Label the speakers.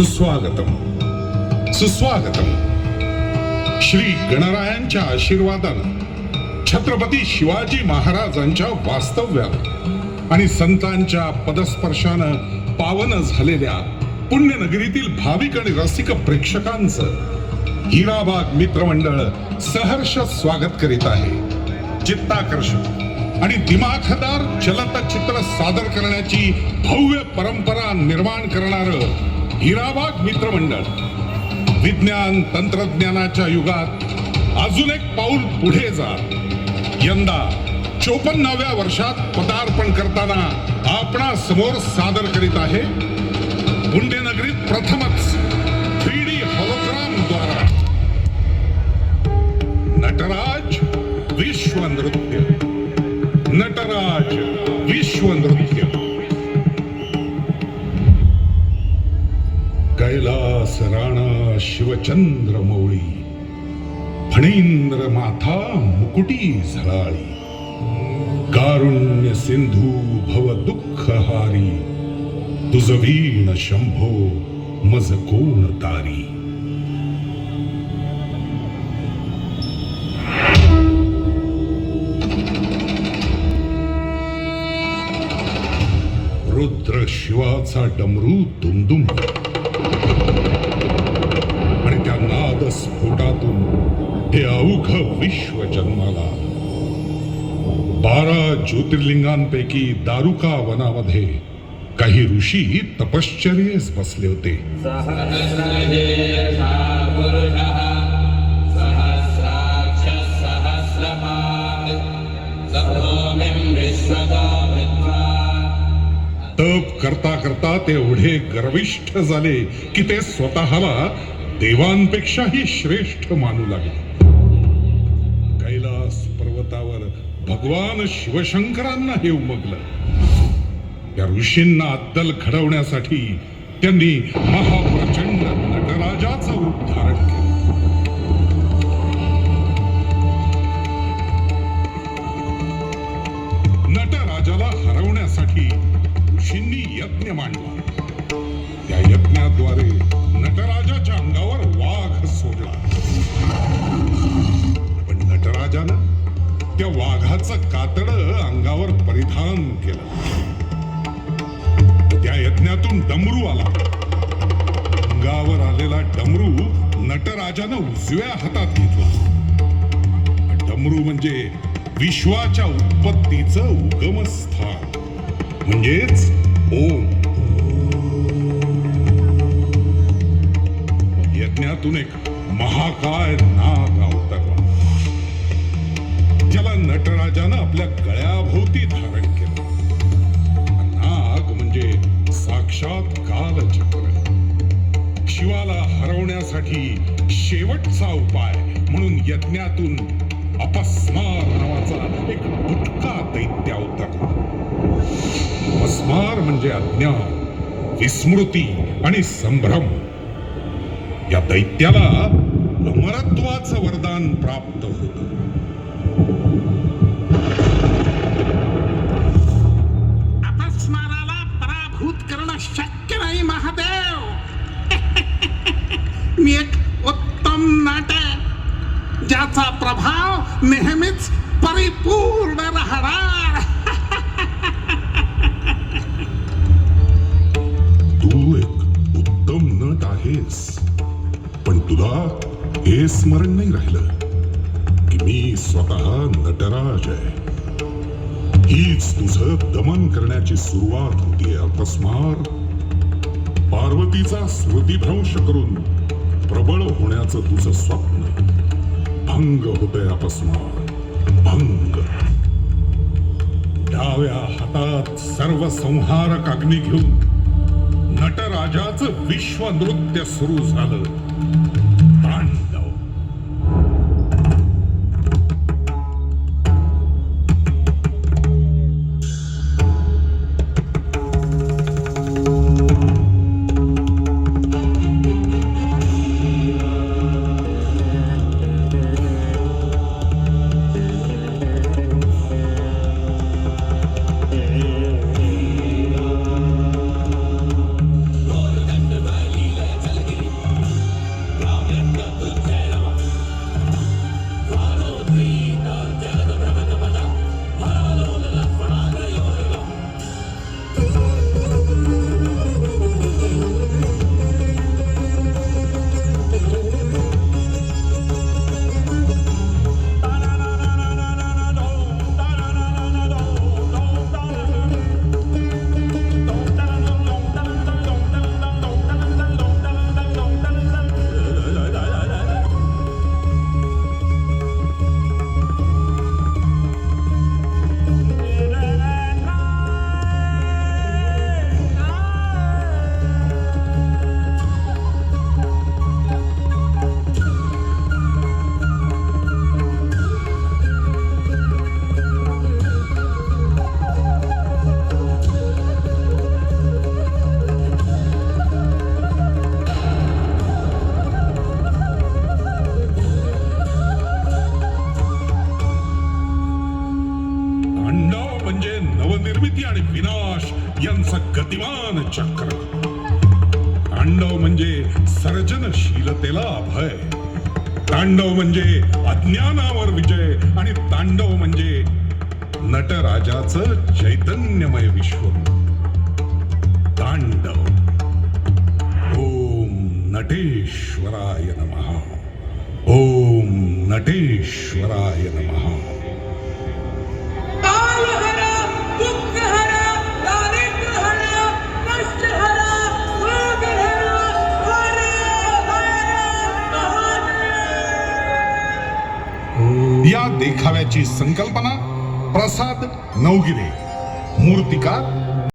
Speaker 1: सुस्वागतम. सुस्वागतम. श्री गणरायांच्या आशीर्वादानं छत्रपती शिवाजी महाराजांच्या वास्तव्यात आणि संतांच्या पदस्पर्शानं पावन झालेल्या पुण्यनगरीतील भाविक आणि रसिक प्रेक्षकांचं हिराबाग मित्रमंडळ सहर्ष स्वागत करीत आहे. चित्ताकर्षक आणि दिमाखदार चलतचित्र सादर करण्याची भव्य परंपरा निर्माण करणार हिराबाग मित्रमंडळ. विज्ञान तंत्रज्ञानाच्या युगात अजून एक पाऊल पुढे जा. यंदा चोपन्नाव्या वर्षात पदार्पण करताना आपणा समोर सादर करीत आहे पुण्यनगरीत प्रथमच थ्री डी द्वारा. नटराज विश्व नृत्य नटराज विश्व नृत्य राणा शिवचंद्र मौळी फणींद्र माथा मुकुटी झळाळी कारुण्य सिंधू भव दुःख हारी तुझ वीण शंभो मज कोण तारी. रुद्र शिवाचा डमरू दुमदुम आणि त्या नाद हे अवघ विश्व जन्माला. बारा ज्योतिर्लिंगांपैकी दारुका वनामध्ये काही ऋषी तपश्चर्येस बसले होते. तप करता करता ते एवढे गर्विष्ठ झाले की ते स्वतःला देवांपेक्षाही श्रेष्ठ मानू लागले. कैलास पर्वतावर भगवान शिवशंकरांना हे उमगलं. त्या ऋषींना अद्दल घडवण्यासाठी त्यांनी महाप्रचंड नटराजाचं रूप धारण केलं. नटराजाला हरवण्यासाठी ऋषींनी यज्ञ मांडला. त्या यज्ञाद्वारे नटराजाच्या अंगावर वाघ सोडला. पण नटराजानं त्या वाघाचं कातड अंगावर परिधान केलं. त्या यज्ञातून डमरू आला. अंगावर आलेला डमरू नटराजानं उजव्या हातात घेतला. डमरू म्हणजे विश्वाच्या उत्पत्तीचं उगमस्थान. म्हणजेच ओम. मग एक महाकाय नाग अवतरला. ज्याला नटराजानं आपल्या गळ्याभोवती धारण केलं. नाग म्हणजे साक्षात कालचक्र शिवाला हरवण्यासाठी शेवटचा उपाय म्हणून यज्ञातून अपस्मार नावाचा एक बुटका दैत्य अवतरला. अपस्मार म्हणजे अज्ञान विस्मृती आणि संभ्रम. या दैत्याला अमरत्वाचं वरदान प्राप्त होत.
Speaker 2: अपस्माराला पराभूत करणं शक्य नाही महादेव. मी एक उत्तम नाट ज्याचा प्रभाव नेहमीच परिपूर्ण राहणार.
Speaker 1: तुला हे स्मरण नाही राहिलं की मी स्वतः नटराज आहे. हीच तुझं दमन करण्याची सुरुवात होती अपस्मार पार्वतीचा स्मृतिभ्रंश करून प्रबळ होण्याचं तुझं स्वप्न भंग होतय अपस्मार भंग. डाव्या हातात सर्व संहारक अग्नी घेऊन नटराजाचं विश्व नृत्य सुरू झालं. दिवान चक्र. तांडव म्हणजे सर्जनशीलतेला अभय तांडव म्हणजे अज्ञानावर विजय आणि तांडव म्हणजे नटराजाचं चैतन्यमय विश्व तांडव. ओम नटेश्वराय नमः. ओम नटेश्वराय नमः. देखाव्याची संकल्पना प्रसाद नवगिरे मूर्तिकार